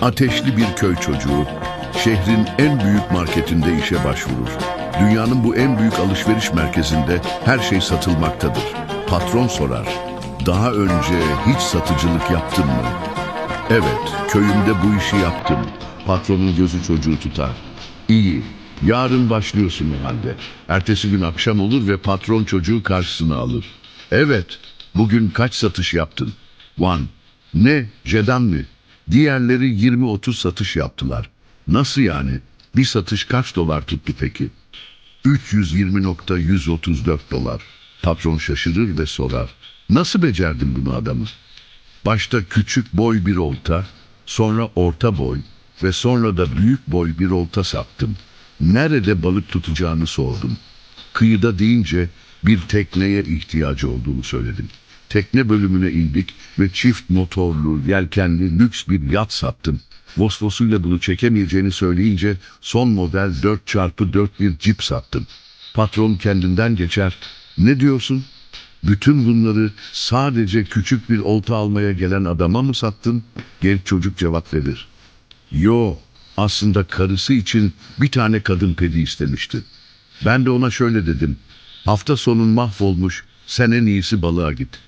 Ateşli bir köy çocuğu, şehrin en büyük marketinde işe başvurur. Dünyanın bu en büyük alışveriş merkezinde her şey satılmaktadır. Patron sorar, daha önce hiç satıcılık yaptın mı? Evet, köyümde bu işi yaptım. Patronun gözü çocuğu tutar. İyi, yarın başlıyorsun o halde. Ertesi gün akşam olur ve patron çocuğu karşısına alır. Evet, bugün kaç satış yaptın? One. Ne, Cedan mi? Diğerleri 20-30 satış yaptılar. Nasıl yani? Bir satış kaç dolar tuttu peki? 320.134 dolar. Patron şaşırır ve sorar. Nasıl becerdin bunu adamı? Başta küçük boy bir olta, sonra orta boy ve sonra da büyük boy bir olta sattım. Nerede balık tutacağını sordum. Kıyıda deyince bir tekneye ihtiyacı olduğunu söyledim. Tekne bölümüne indik ve çift motorlu, yelkenli lüks bir yat sattım. Vosvosuyla bunu çekemeyeceğini söyleyince son model 4x4 bir cip sattım. Patron kendinden geçer. Ne diyorsun? Bütün bunları sadece küçük bir olta almaya gelen adama mı sattın? Genç çocuk cevap verir. Yo, aslında karısı için bir tane kadın pedi istemişti. Ben de ona şöyle dedim. Hafta sonun mahvolmuş, sen en iyisi balığa git.